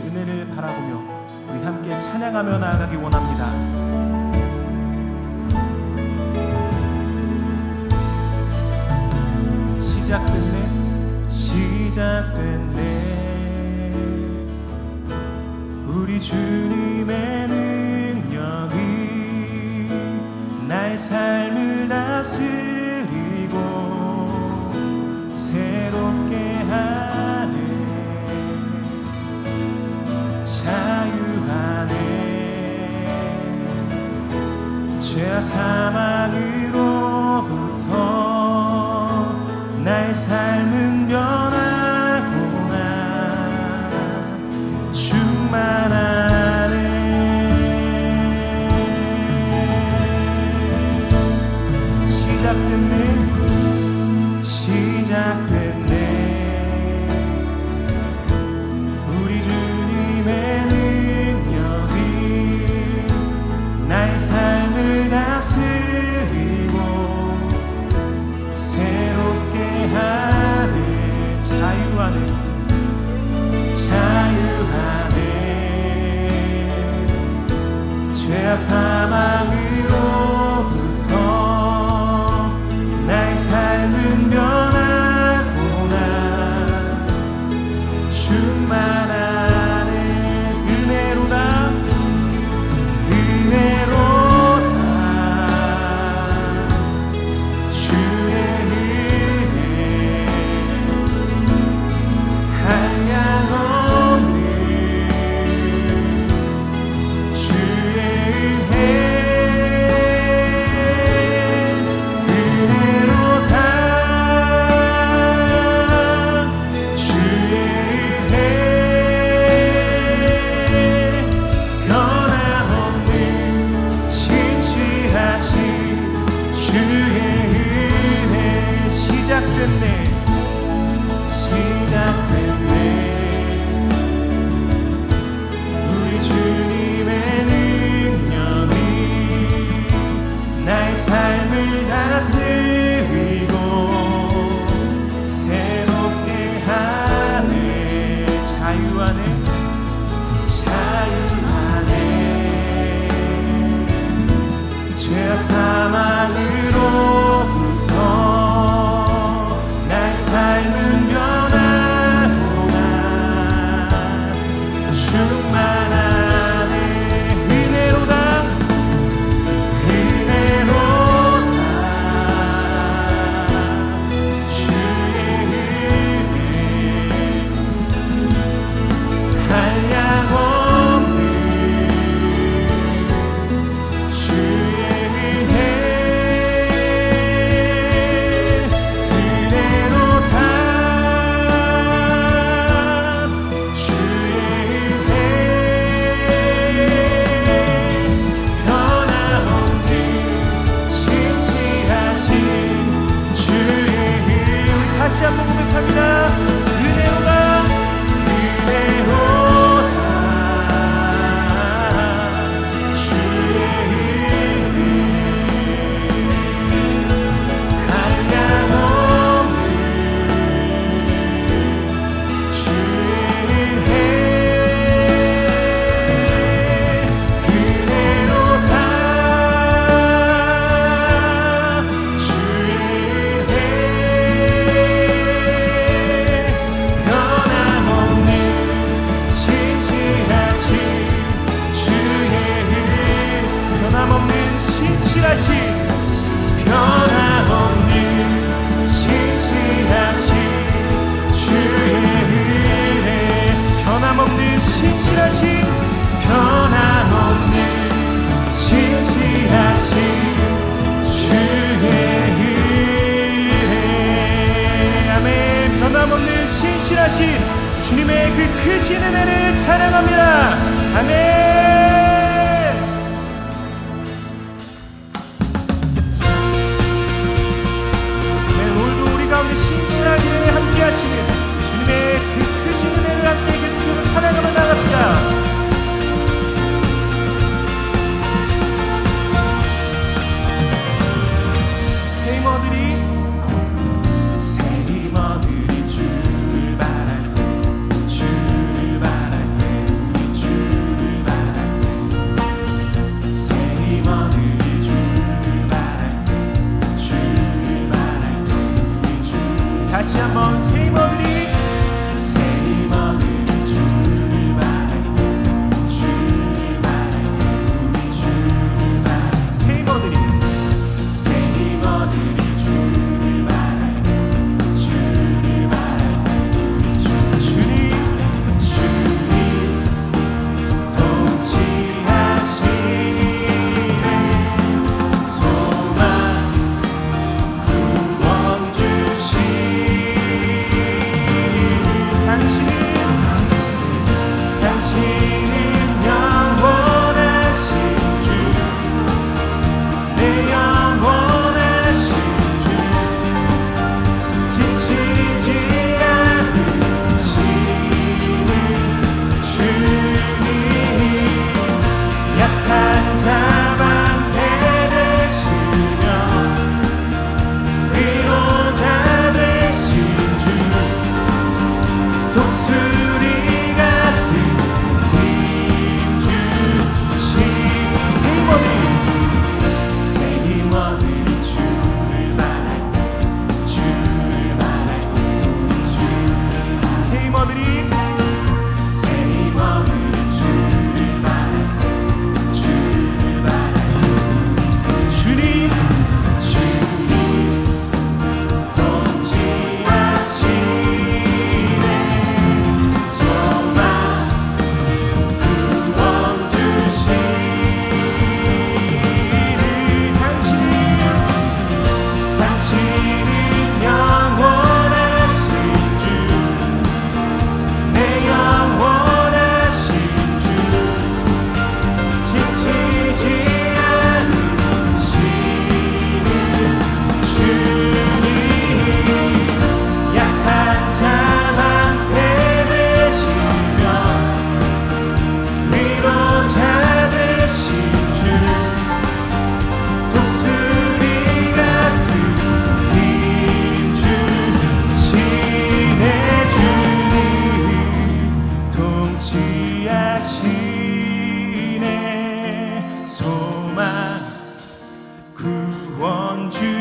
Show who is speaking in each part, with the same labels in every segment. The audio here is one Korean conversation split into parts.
Speaker 1: 은혜를 바라보며 우리 함께 찬양하며 나아가기 원합니다. 시작됐네 시작됐네 우리 주님의 능력이 나의 삶을 다스리 사막으로부터 날 삶은 변하구나. 충만하네. 시작됐네 그 크신 은혜를 찬양합니다. 아멘. 네, 오늘도 우리 가운데 신실하게 함께 하시는 주님의 그 크신 은혜를 함께 계속해서 찬양하며 나갑시다. 忘记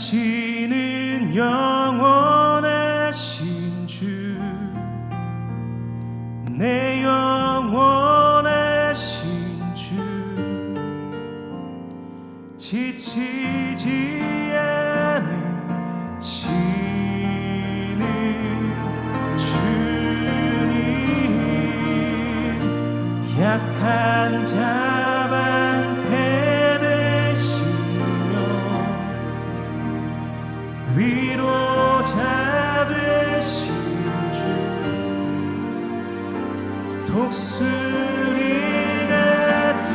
Speaker 1: 당신은 영원하신. 위로자 되신 주 독수리 같은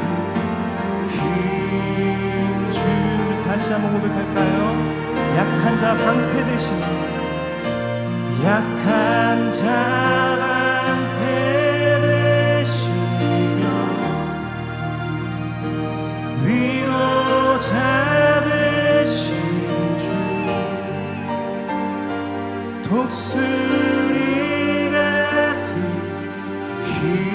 Speaker 1: 힘주 다시 한번 고백할까요? 약한 자 방패 되신 약한 자 독수리 같은 힘